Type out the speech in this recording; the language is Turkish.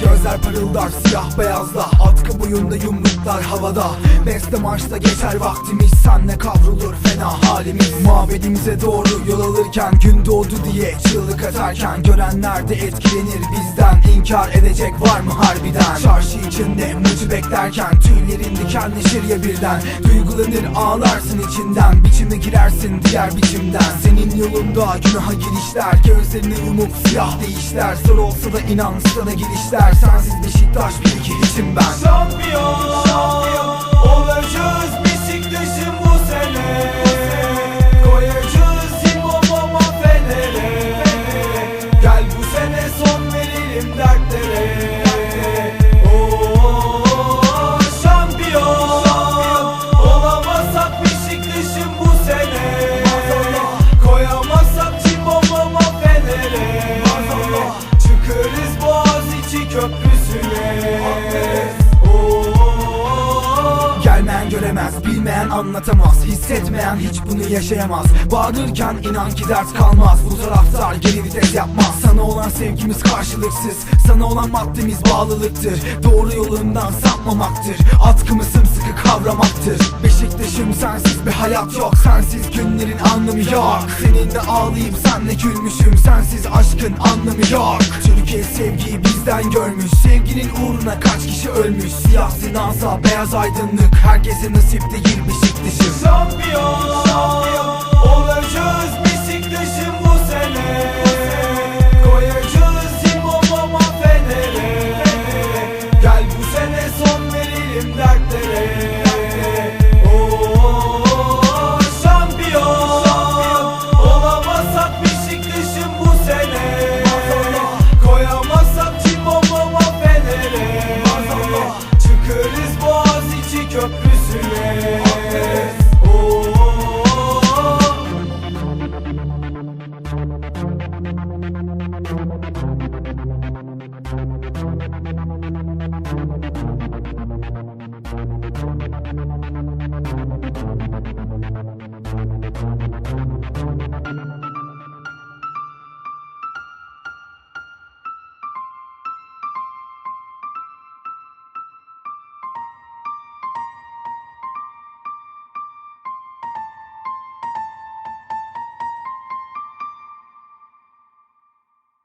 Gözler parıldar siyah beyazda Atkı boyunda yumruklar havada. Beste marşta geçer vaktimiz. Senle kavrulur fena halimiz. Mabedimize doğru yol alırken Gün doğdu diye çığlık atarken Görenler de etkilenir bizden İnkar edecek var mı harbiden? Çarşı içinde mucu beklerken Tüylerin dikenleşir ya birden. Duygulanır ağlarsın içinden. Biçime girersin diğer biçimden. Senin yolunda günaha girişler Gözlerini yumup siyah değişler Zor olsa da inan sana girişler Sensiz Beşiktaş bir iki hiçim ben. Şampiyon Olacağız Beşiktaş'ın bu sene. Koyacağız İmamama Fener'e. Gel bu sene son verelim dertlere bilmeyen anlatamaz Hissetmeyen hiç bunu yaşayamaz. Bağırırken inan ki dert kalmaz. Bu taraftar geri vites yapmaz. Sana olan sevgimiz karşılıksız. Sana olan maddemiz bağlılıktır. Doğru yolundan sapmamaktır. Atkımı sımsıkı kavramaktır. Beşiktaş'ım sensiz bir hayat yok. Sensiz günlerin anlamı yok. Seninle ağlayıp senle gülmüşüm. Sensiz aşkın anlamı yok. Türkiye sevgiyi bizden görmüş. Sevginin uğruna kaç kişi ölmüş? Siyah zinansa beyaz aydınlık. Herkese nasip değil Beşiktaş'ım Şampiyon Olacağız Beşiktaş'ın bu sene